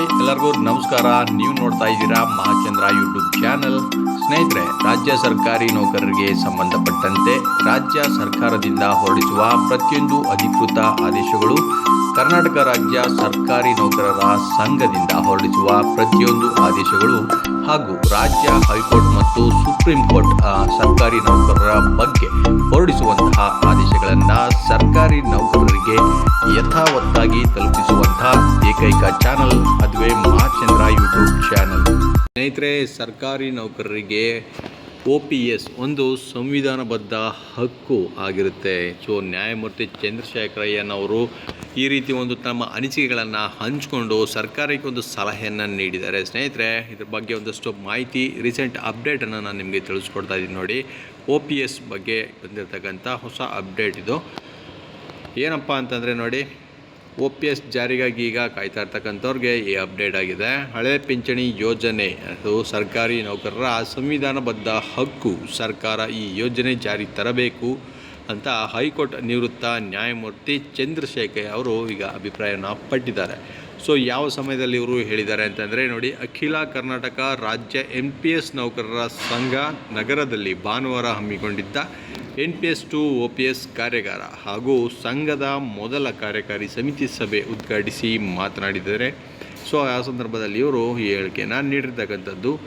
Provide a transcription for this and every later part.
Hi, ಎಲ್ಲರಿಗೂ ನಮಸ್ಕಾರ. ನೀವು ನೋಡ್ತಾ ಇದ್ದೀರಾ ಮಹಾಚಂದ್ರ ಯೂಟ್ಯೂಬ್ ಚಾನಲ್. ಸ್ನೇಹಿತರೆ, ರಾಜ್ಯ ಸರ್ಕಾರಿ ನೌಕರರಿಗೆ ಸಂಬಂಧಪಟ್ಟಂತೆ ರಾಜ್ಯ ಸರ್ಕಾರದಿಂದ ಹೊರಡಿಸುವ ಪ್ರತಿಯೊಂದು ಅಧಿಕೃತ ಆದೇಶಗಳು ಕರ್ನಾಟಕ ರಾಜ್ಯ ಸರ್ಕಾರಿ ನೌಕರರ ಸಂಘದಿಂದ ಹೊರಡಿಸುವ ಪ್ರತಿಯೊಂದು ಆದೇಶಗಳು ಹಾಗೂ ರಾಜ್ಯ ಹೈಕೋರ್ಟ್ ಮತ್ತು ಸುಪ್ರೀಂ ಕೋರ್ಟ್ ಸರ್ಕಾರಿ ನೌಕರರ ಬಗ್ಗೆ ಹೊರಡಿಸುವಂತಹ ಆದೇಶಗಳನ್ನು ಸರ್ಕಾರಿ ನೌಕರರಿಗೆ ಯಥಾವತ್ತಾಗಿ ತಲುಪಿಸುವಂತಹ ಏಕೈಕ ಚಾನಲ್, ಅದುವೇ ಮಹಾಚಂದ್ರ ಯೂಟ್ಯೂಬ್ ಚಾನಲ್. ಸ್ನೇಹಿತರೆ, ಸರ್ಕಾರಿ ನೌಕರರಿಗೆ ಒ ಪಿ ಎಸ್, ಒಂದು ಸಂವಿಧಾನಬದ್ಧ ಹಕ್ಕು ಆಗಿರುತ್ತೆ. ಸೊ, ನ್ಯಾಯಮೂರ್ತಿ ಚಂದ್ರಶೇಖರಯ್ಯನವರು ಈ ರೀತಿ ಒಂದು ತಮ್ಮ ಅನಿಸಿಕೆಗಳನ್ನು ಹಂಚಿಕೊಂಡು ಸರ್ಕಾರಕ್ಕೆ ಒಂದು ಸಲಹೆಯನ್ನು ನೀಡಿದ್ದಾರೆ. ಸ್ನೇಹಿತರೆ, ಇದ್ರ ಬಗ್ಗೆ ಒಂದಷ್ಟು ಮಾಹಿತಿ, ರೀಸೆಂಟ್ ಅಪ್ಡೇಟನ್ನು ನಾನು ನಿಮಗೆ ತಿಳಿಸ್ಕೊಡ್ತಾ ಇದ್ದೀನಿ ನೋಡಿ. ಒ ಪಿ ಎಸ್ ಬಗ್ಗೆ ಬಂದಿರತಕ್ಕಂಥ ಹೊಸ ಅಪ್ಡೇಟ್ ಇದು. ಏನಪ್ಪ ಅಂತಂದರೆ ನೋಡಿ ಒ ಪಿ ಎಸ್ ಜಾರಿಗಾಗಿ ಈಗ ಕಾಯ್ತಾ ಇರ್ತಕ್ಕಂಥವ್ರಿಗೆ ಈ ಅಪ್ಡೇಟ್ ಆಗಿದೆ. ಹಳೆ ಪಿಂಚಣಿ ಯೋಜನೆ, ಅದು ಸರ್ಕಾರಿ ನೌಕರರ ಸಂವಿಧಾನಬದ್ಧ ಹಕ್ಕು, ಸರ್ಕಾರ ಈ ಯೋಜನೆ ಜಾರಿ ತರಬೇಕು ಅಂತ ಹೈಕೋರ್ಟ್ ನಿವೃತ್ತ ನ್ಯಾಯಮೂರ್ತಿ ಚಂದ್ರಶೇಖರ್ ಅವರು ಈಗ ಅಭಿಪ್ರಾಯನ ಪಟ್ಟಿದ್ದಾರೆ. ಸೊ, ಯಾವ ಸಮಯದಲ್ಲಿ ಇವರು ಹೇಳಿದ್ದಾರೆ ಅಂತಂದರೆ, ನೋಡಿ, ಅಖಿಲ ಕರ್ನಾಟಕ ರಾಜ್ಯ ಎಂ ಪಿ ಎಸ್ ನೌಕರರ ಸಂಘ ನಗರದಲ್ಲಿ ಭಾನುವಾರ ಹಮ್ಮಿಕೊಂಡಿದ್ದ N P S to O P S ಕಾರ್ಯಾಗಾರ ಹಾಗೂ ಸಂಘದ ಮೊದಲ ಕಾರ್ಯಕಾರಿ ಸಮಿತಿ ಸಭೆ ಉದ್ಘಾಟಿಸಿ ಮಾತನಾಡಿದ್ದಾರೆ ಸೊ, ಆ ಸಂದರ್ಭದಲ್ಲಿ ಇವರು ಈ ಹೇಳಿಕೆಯನ್ನು ನೀಡಿರ್ತಕ್ಕಂಥದ್ದು.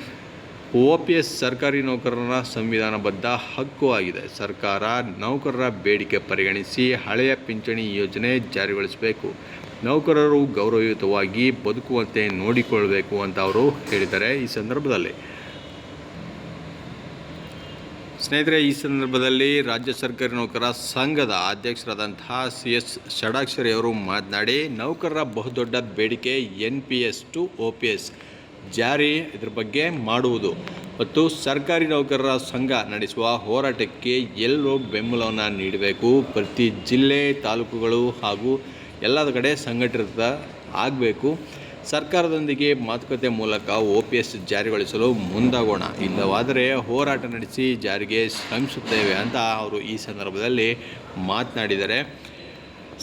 ಒ ಪಿ ಎಸ್ ಸರ್ಕಾರಿ ನೌಕರರ ಸಂವಿಧಾನಬದ್ಧ ಹಕ್ಕು ಆಗಿದೆ. ಸರ್ಕಾರ ನೌಕರರ ಬೇಡಿಕೆ ಪರಿಗಣಿಸಿ ಹಳೆಯ ಪಿಂಚಣಿ ಯೋಜನೆ ಜಾರಿಗೊಳಿಸಬೇಕು. ನೌಕರರು ಗೌರವಯುತವಾಗಿ ಬದುಕುವಂತೆ ನೋಡಿಕೊಳ್ಳಬೇಕು ಅಂತ ಅವರು ಹೇಳಿದ್ದಾರೆ. ಈ ಸಂದರ್ಭದಲ್ಲಿ ಸ್ನೇಹಿತರೆ, ಈ ಸಂದರ್ಭದಲ್ಲಿ ರಾಜ್ಯ ಸರ್ಕಾರಿ ನೌಕರರ ಸಂಘದ ಅಧ್ಯಕ್ಷರಾದಂತಹ ಸಿ ಎಸ್ ಷಡಾಕ್ಷರಿ ಅವರು ಮಾತನಾಡಿ, ನೌಕರರ ಬಹುದೊಡ್ಡ ಬೇಡಿಕೆ N P S to O P S ಜಾರಿ ಇದ್ರ ಬಗ್ಗೆ ಮಾಡುವುದು ಮತ್ತು ಸರ್ಕಾರಿ ನೌಕರರ ಸಂಘ ನಡೆಸುವ ಹೋರಾಟಕ್ಕೆ ಎಲ್ಲರೂ ಬೆಂಬಲವನ್ನು ನೀಡಬೇಕು. ಪ್ರತಿ ಜಿಲ್ಲೆ, ತಾಲೂಕುಗಳು ಹಾಗೂ ಎಲ್ಲದ ಕಡೆ ಸಂಘಟಿತ ಆಗಬೇಕು. ಸರ್ಕಾರದೊಂದಿಗೆ ಮಾತುಕತೆ ಮೂಲಕ ಒ ಪಿ ಎಸ್ ಜಾರಿಗೊಳಿಸಲು ಮುಂದಾಗೋಣ. ಇಲ್ಲವಾದರೆ ಹೋರಾಟ ನಡೆಸಿ ಜಾರಿಗೆ ಶ್ರಮಿಸುತ್ತೇವೆ ಅಂತ ಅವರು ಈ ಸಂದರ್ಭದಲ್ಲಿ ಮಾತನಾಡಿದ್ದಾರೆ.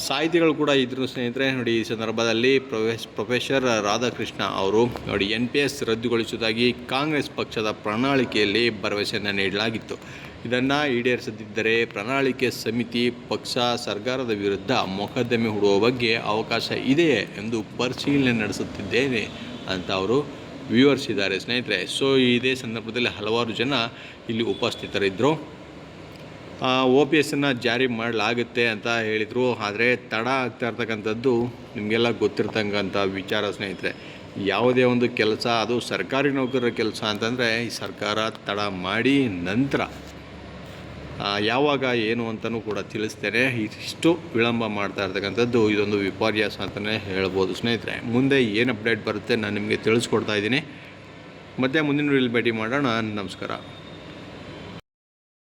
ಸಾಹಿತಿಗಳು ಕೂಡ ಇದ್ರು ಸ್ನೇಹಿತರೆ, ನೋಡಿ ಈ ಸಂದರ್ಭದಲ್ಲಿ ಪ್ರೊಫೆಸ್, ಪ್ರೊಫೆಸರ್ ರಾಧಾಕೃಷ್ಣ ಅವರು, ನೋಡಿ ಎನ್ ಪಿ ಎಸ್ ರದ್ದುಗೊಳಿಸುವುದಾಗಿ ಕಾಂಗ್ರೆಸ್ ಪಕ್ಷದ ಪ್ರಣಾಳಿಕೆಯಲ್ಲಿ ಭರವಸೆಯನ್ನು ನೀಡಲಾಗಿತ್ತು. ಇದನ್ನು ಈಡೇರಿಸದಿದ್ದರೆ ಪ್ರಣಾಳಿಕೆ ಸಮಿತಿ ಪಕ್ಷ ಸರ್ಕಾರದ ವಿರುದ್ಧ ಮೊಕದ್ದಮೆ ಹೂಡುವ ಬಗ್ಗೆ ಅವಕಾಶ ಇದೆಯೇ ಎಂದು ಪರಿಶೀಲನೆ ನಡೆಸುತ್ತಿದ್ದೇನೆ ಅಂತ ಅವರು ವಿವರಿಸಿದ್ದಾರೆ. ಸ್ನೇಹಿತರೆ, ಸೊ ಇದೇ ಸಂದರ್ಭದಲ್ಲಿ ಹಲವಾರು ಜನ ಇಲ್ಲಿ ಉಪಸ್ಥಿತರಿದ್ದರು. ಒ ಪಿ ಎಸ್ಸನ್ನು ಜಾರಿ ಮಾಡಲಾಗುತ್ತೆ ಅಂತ ಹೇಳಿದರು. ಆದರೆ ತಡ ಆಗ್ತಾ ಇರ್ತಕ್ಕಂಥದ್ದು ನಿಮಗೆಲ್ಲ ಗೊತ್ತಿರ್ತಕ್ಕಂಥ ವಿಚಾರ ಸ್ನೇಹಿತರೆ. ಯಾವುದೇ ಒಂದು ಕೆಲಸ, ಅದು ಸರ್ಕಾರಿ ನೌಕರರ ಕೆಲಸ ಅಂತಂದರೆ ಈ ಸರ್ಕಾರ ತಡ ಮಾಡಿ ನಂತರ ಯಾವಾಗ, ಏನು ಅಂತಲೂ ಕೂಡ ತಿಳಿಸ್ತೇನೆ. ಇಷ್ಟು ವಿಳಂಬ ಮಾಡ್ತಾ ಇರ್ತಕ್ಕಂಥದ್ದು ಇದೊಂದು ವಿಪರ್ಯಾಸ ಅಂತಲೇ ಹೇಳ್ಬೋದು ಸ್ನೇಹಿತರೆ. ಮುಂದೆ ಏನು ಅಪ್ಡೇಟ್ ಬರುತ್ತೆ ನಾನು ನಿಮಗೆ ತಿಳಿಸ್ಕೊಡ್ತಾ ಇದ್ದೀನಿ. ಮತ್ತೆ ಮುಂದಿನ ವಿಡಿಯೋಲಿ ಭೇಟಿ ಮಾಡೋಣ. ನಮಸ್ಕಾರ.